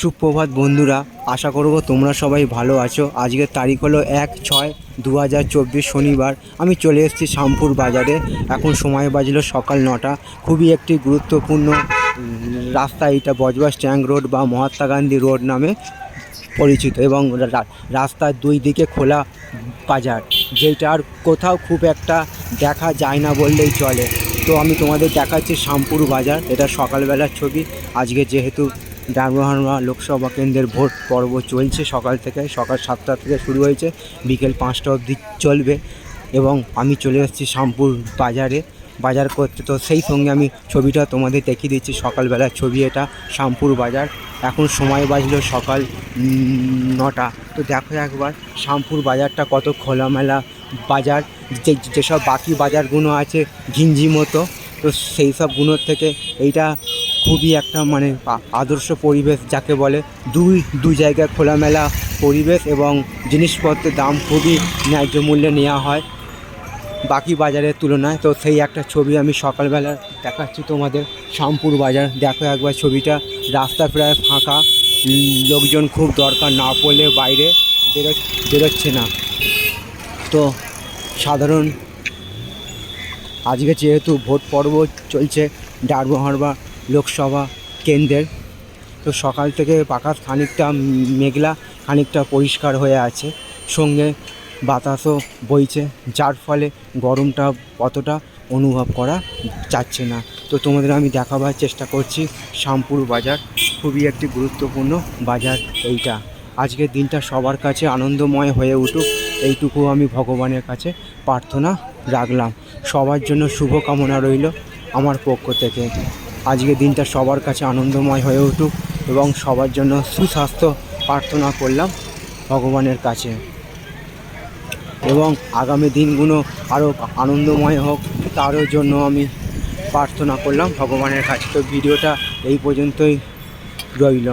সুপ্রভাত বন্ধুরা, আশা করব তোমরা সবাই ভালো আছো। আজকের তারিখ হলো এক ছয় দু শনিবার। আমি চলে এসেছি শামপুর বাজারে। এখন সময় বাজলো সকাল নটা। খুবই একটি গুরুত্বপূর্ণ রাস্তা এটা বজবাস ট্যাঙ্ক রোড বা মহাত্মা গান্ধী রোড নামে পরিচিত এবং রাস্তার দুই দিকে খোলা বাজার যেটার কোথাও খুব একটা দেখা যায় না বললেই চলে। তো আমি তোমাদের দেখাচ্ছি শামপুর বাজার। এটা সকালবেলার ছবি। আজকে যেহেতু ডারবাহানা লোকসভা কেন্দ্রের ভোট পর্ব চলছে সকাল থেকে, সকাল সাতটা থেকে শুরু হয়েছে। বিকেল পাঁচটা অবধি চলবে এবং আমি চলে এসেছি শামপুর বাজারে। বাজার করতে তো সেই সঙ্গে আমি ছবিটা তোমাদের দেখিয়ে দিচ্ছি। সকালবেলার ছবি এটা শামপুর বাজার। এখন সময় বাজলো সকাল নটা। তো দেখো একবার শামপুর বাজারটা কত খোলামেলা বাজার। যে, যেসব বাকি বাজারগুলো আছে, ঘিঞ্জি মতো, তো সেই সবগুলোর থেকে এইটা খুবই একটা মানে আদর্শ পরিবেশ যাকে বলে দুই দু জায়গায় খোলামেলা পরিবেশ এবং জিনিসপত্রের দাম খুবই ন্যায্য মূল্যে নেওয়া হয়। বাকি বাজারের তুলনায় তো সেই একটা ছবি আমি সকালবেলা দেখাচ্ছি তোমাদের। শামপুর বাজার, দেখো একবার ছবিটা। রাস্তা প্রায় ফাঁকা। লোকজন খুব দরকার না পড়লে বাইরে বেরো বেরোচ্ছে না। তো সাধারণ, আজকে যেহেতু ভোট পর্ব চলছে ডারবাহারবা লোকসভা কেন্দ্রের। তো সকাল থেকে আকাশ খানিকটা মেঘলা, খানিকটা পরিষ্কার হয়ে আছে। সঙ্গে বাতাসও বইছে, যার ফলে গরমটা অতটা অনুভব করা যাচ্ছে না। তো তোমাদের আমি দেখাবার চেষ্টা করছি শামপুর বাজার। খুবই একটি গুরুত্বপূর্ণ বাজার এইটা। আজকের দিনটা সবার কাছে আনন্দময় হয়ে উঠুক। এইটুকু আমি ভগবানের কাছে প্রার্থনা রাখলাম। সবার জন্য শুভকামনা রইল আমার পক্ষ থেকে। আজকের দিনটা সবার কাছে আনন্দময় হয়ে উঠুক এবং সবার জন্য সুস্বাস্থ্য প্রার্থনা করলাম ভগবানের কাছে। এবং আগামী দিনগুলো আরও আনন্দময় হোক, তারও জন্য আমি প্রার্থনা করলাম ভগবানের কাছে। তো ভিডিওটা এই পর্যন্তই রইল।